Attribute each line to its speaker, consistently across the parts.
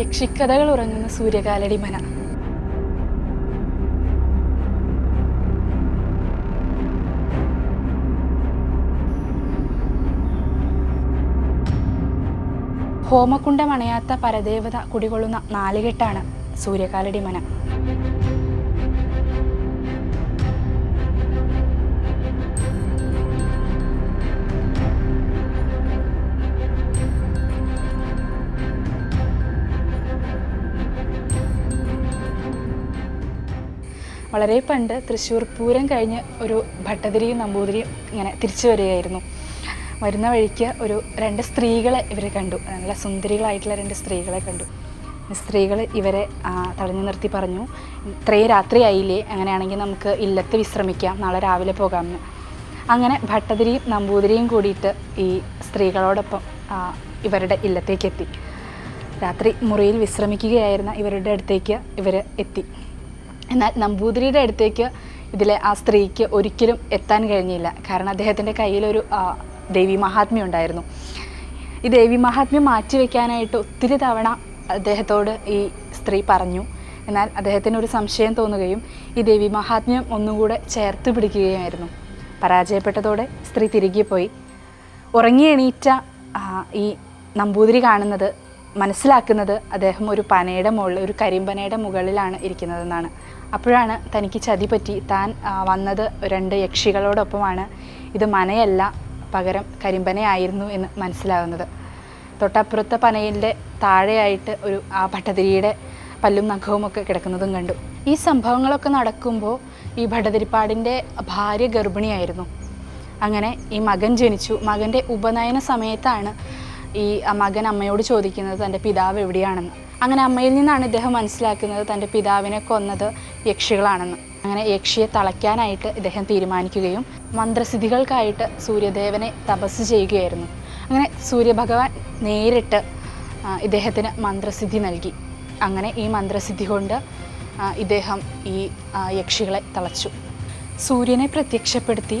Speaker 1: യക്ഷിക്കഥകൾ ഉറങ്ങുന്ന സൂര്യകാലടി മന. ഹോമക്കുണ്ടമണയാത്ത പരദേവത കുടികൊള്ളുന്ന നാലുകെട്ടാണ് സൂര്യകാലടി മന. വളരെ പണ്ട് തൃശ്ശൂർ പൂരം കഴിഞ്ഞ് ഒരു ഭട്ടതിരിയും നമ്പൂതിരിയും ഇങ്ങനെ തിരിച്ചു വരികയായിരുന്നു. വരുന്ന വഴിക്ക് ഒരു രണ്ട് സ്ത്രീകളെ ഇവർ കണ്ടു. നല്ല സുന്ദരികളായിട്ടുള്ള രണ്ട് സ്ത്രീകളെ കണ്ടു. സ്ത്രീകൾ ഇവരെ തടഞ്ഞു നിർത്തി പറഞ്ഞു ഇത്രയും രാത്രിയായില്ലേ അങ്ങനെയാണെങ്കിൽ നമുക്ക് ഇല്ലത്ത് വിശ്രമിക്കാം നാളെ രാവിലെ പോകാമെന്ന്. അങ്ങനെ ഭട്ടതിരിയും നമ്പൂതിരിയും കൂടിയിട്ട് ഈ സ്ത്രീകളോടൊപ്പം ഇവരുടെ ഇല്ലത്തേക്ക് എത്തി. രാത്രി മുറിയിൽ വിശ്രമിക്കുകയായിരുന്ന ഇവരുടെ അടുത്തേക്ക് ഇവർ എത്തി. എന്നാൽ നമ്പൂതിരിയുടെ അടുത്തേക്ക് ഇതിലെ ആ സ്ത്രീക്ക് ഒരിക്കലും എത്താൻ കഴിഞ്ഞില്ല. കാരണം അദ്ദേഹത്തിന്റെ കയ്യിലൊരു ദേവി മഹാത്മ്യം ഉണ്ടായിരുന്നു. ഈ ദേവി മഹാത്മ്യം മാറ്റിവെക്കാനായിട്ട് ഒത്തിരി തവണ അദ്ദേഹത്തോട് ഈ സ്ത്രീ പറഞ്ഞു. എന്നാൽ അദ്ദേഹത്തിന് ഒരു സംശയം തോന്നുകയും ഈ ദേവി മഹാത്മ്യം ഒന്നുകൂടെ ചേർത്ത് പിടിക്കുകയായിരുന്നു പരാജയപ്പെട്ടതോടെ സ്ത്രീ തിരികെ പോയി. ഉറങ്ങി എണീറ്റ ഈ നമ്പൂതിരി കാണുന്നത് മനസ്സിലാക്കുന്നത് അദ്ദേഹം ഒരു പനയുടെ മുകളിൽ ഒരു കരിമ്പനയുടെ മുകളിലാണ് ഇരിക്കുന്നതെന്നാണ്. അപ്പോഴാണ് തനിക്ക് ചതി പറ്റി. താൻ വന്നത് രണ്ട് യക്ഷികളോടൊപ്പമാണ്. ഇത് മനയല്ല പകരം കരിമ്പനയായിരുന്നു എന്ന് മനസ്സിലാകുന്നത് തൊട്ടപ്പുറത്തെ പനയിന്റെ താഴെയായിട്ട് ഒരു ആ ഭട്ടതിരിയുടെ പല്ലും നഖവുമൊക്കെ കിടക്കുന്നതും കണ്ടു. ഈ സംഭവങ്ങളൊക്കെ നടക്കുമ്പോൾ ഈ ഭട്ടതിരിപ്പാടിന്റെ ഭാര്യ ഗർഭിണിയായിരുന്നു. അങ്ങനെ ഈ മകൻ ജനിച്ചു. മകന്റെ ഉപനയന സമയത്താണ് ഈ മകൻ അമ്മയോട് ചോദിക്കുന്നത് തന്റെ പിതാവ് എവിടെയാണെന്ന്. അങ്ങനെ അമ്മയിൽ നിന്നാണ് ഇദ്ദേഹം മനസ്സിലാക്കുന്നത് തന്റെ പിതാവിനെ കൊന്നത് യക്ഷികളാണെന്ന്. അങ്ങനെ യക്ഷിയെ തളയ്ക്കാനായിട്ട് ഇദ്ദേഹം തീരുമാനിക്കുകയും മന്ത്രസിദ്ധികൾക്കായിട്ട് സൂര്യദേവനെ തപസ് ചെയ്യുകയായിരുന്നു. അങ്ങനെ സൂര്യഭഗവാൻ നേരിട്ട് ഇദ്ദേഹത്തിന് മന്ത്രസിദ്ധി നൽകി. അങ്ങനെ ഈ മന്ത്രസിദ്ധി കൊണ്ട് ഇദ്ദേഹം ഈ യക്ഷികളെ തളച്ചു. സൂര്യനെ പ്രത്യക്ഷപ്പെടുത്തി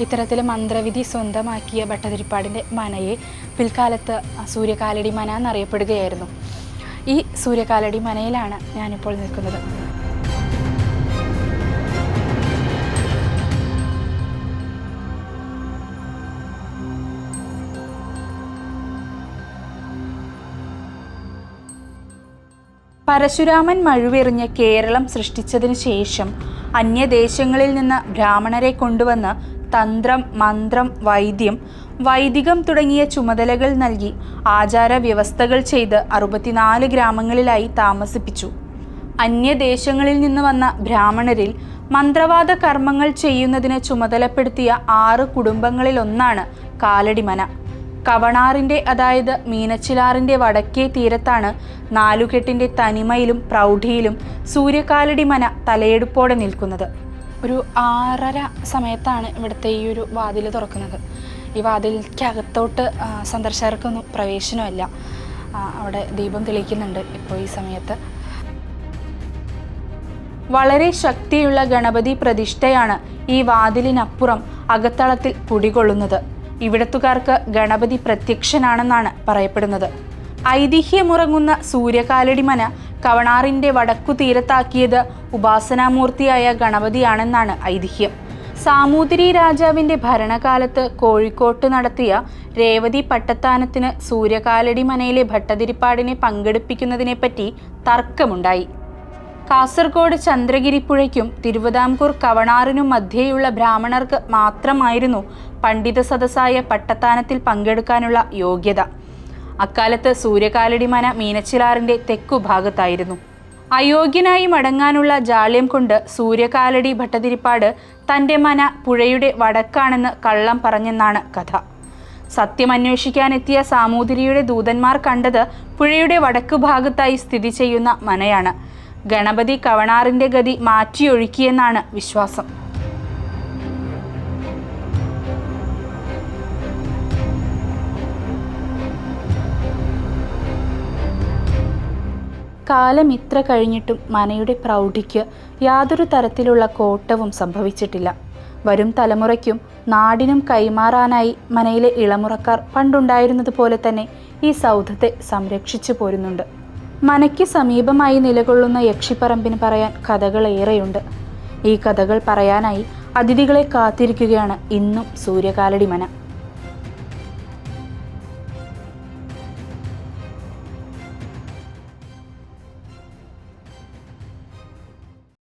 Speaker 1: ഇത്തരത്തിൽ മന്ത്രവിധി സ്വന്തമാക്കിയ ഭട്ടതിരിപ്പാടിന്റെ മനയെ പിൽക്കാലത്ത് സൂര്യകാലടി മന എന്നറിയപ്പെടുകയായിരുന്നു. ഈ സൂര്യകാലടി മനയിലാണ് ഞാനിപ്പോൾ നിൽക്കുന്നത്. പരശുരാമൻ മഴുവെറിഞ്ഞ് കേരളം സൃഷ്ടിച്ചതിനു ശേഷം അന്യദേശങ്ങളിൽ നിന്ന് ബ്രാഹ്മണരെ കൊണ്ടുവന്ന് തന്ത്രം മന്ത്രം വൈദ്യം വൈദികം തുടങ്ങിയ ചുമതലകൾ നൽകി ആചാര വ്യവസ്ഥകൾ ചെയ്ത് അറുപത്തിനാല് ഗ്രാമങ്ങളിലായി താമസിപ്പിച്ചു. അന്യദേശങ്ങളിൽ നിന്ന് വന്ന ബ്രാഹ്മണരിൽ മന്ത്രവാദ കർമ്മങ്ങൾ ചെയ്യുന്നതിന് ചുമതലപ്പെടുത്തിയ ആറ് കുടുംബങ്ങളിലൊന്നാണ് കാലടിമന. കവണാറിന്റെ അതായത് മീനച്ചിലാറിന്റെ വടക്കേ തീരത്താണ് നാലുകെട്ടിന്റെ തനിമയിലും പ്രൗഢിയിലും സൂര്യകാലടിമന തലയെടുപ്പോടെ നിൽക്കുന്നത്. ഒരു ആറര സമയത്താണ് ഇവിടുത്തെ ഈ ഒരു വാതിൽ തുറക്കുന്നത്. ഈ വാതിലിക്കകത്തോട്ട് ആ, സന്ദർശകർക്കൊന്നും പ്രവേശനമല്ല. അവിടെ ദീപം തെളിയിക്കുന്നുണ്ട് ഇപ്പോൾ ഈ സമയത്ത്. വളരെ ശക്തിയുള്ള ഗണപതി പ്രതിഷ്ഠയാണ് ഈ വാതിലിനപ്പുറം അകത്തളത്തിൽ കുടികൊള്ളുന്നത്. ഇവിടത്തുകാർക്ക് ഗണപതി പ്രത്യക്ഷനാണെന്നാണ് പറയപ്പെടുന്നത്. ഐതിഹ്യമുറങ്ങുന്ന സൂര്യകാലടിമന കവണാറിന്റെ വടക്കു തീരത്താക്കിയത് ഉപാസനാമൂർത്തിയായ ഗണപതിയാണെന്നാണ് ഐതിഹ്യം. സാമൂതിരി രാജാവിന്റെ ഭരണകാലത്ത് കോഴിക്കോട്ട് നടത്തിയ രേവതി പട്ടത്താനത്തിന് സൂര്യകാലടി മനയിലെ ഭട്ടതിരിപ്പാടിനെ പങ്കെടുപ്പിക്കുന്നതിനെപ്പറ്റി തർക്കമുണ്ടായി. കാസർഗോഡ് ചന്ദ്രഗിരിപ്പുഴയ്ക്കും തിരുവിതാംകൂർ കവണാറിനും മധ്യേയുള്ള ബ്രാഹ്മണർക്ക് മാത്രമായിരുന്നു പണ്ഡിത സദസ്സായ പട്ടത്താനത്തിൽ പങ്കെടുക്കാനുള്ള യോഗ്യത. അക്കാലത്ത് സൂര്യകാലടിമന മീനച്ചിലാറിന്റെ തെക്കു ഭാഗത്തായിരുന്നു. അയോഗ്യനായി മടങ്ങാനുള്ള ജാള്യം കൊണ്ട് സൂര്യകാലടി ഭട്ടതിരിപ്പാട് തന്റെ മന പുഴയുടെ വടക്കാണെന്ന് കള്ളം പറഞ്ഞെന്നാണ് കഥ. സത്യമന്വേഷിക്കാനെത്തിയ സാമൂതിരിയുടെ ദൂതന്മാർ കണ്ടത് പുഴയുടെ വടക്കു ഭാഗത്തായി സ്ഥിതി ചെയ്യുന്ന മനയാണ്. ഗണപതി കവണാറിന്റെ ഗതി മാറ്റിയൊഴുക്കിയെന്നാണ് വിശ്വാസം. കാലം ഇത്ര കഴിഞ്ഞിട്ടും മനയുടെ പ്രൗഢിക്ക് യാതൊരു തരത്തിലുള്ള കോട്ടവും സംഭവിച്ചിട്ടില്ല. വരും തലമുറയ്ക്കും നാടിനും കൈമാറാനായി മനയിലെ ഇളമുറക്കാർ പണ്ടുണ്ടായിരുന്നത് പോലെ തന്നെ ഈ സൗധത്തെ സംരക്ഷിച്ചു പോരുന്നുണ്ട്. മനയ്ക്ക് സമീപമായി നിലകൊള്ളുന്ന യക്ഷിപ്പറമ്പിന് പറയാൻ കഥകൾ ഏറെയുണ്ട്. ഈ കഥകൾ പറയാനായി അതിഥികളെ കാത്തിരിക്കുകയാണ് ഇന്നും സൂര്യകാലടി മന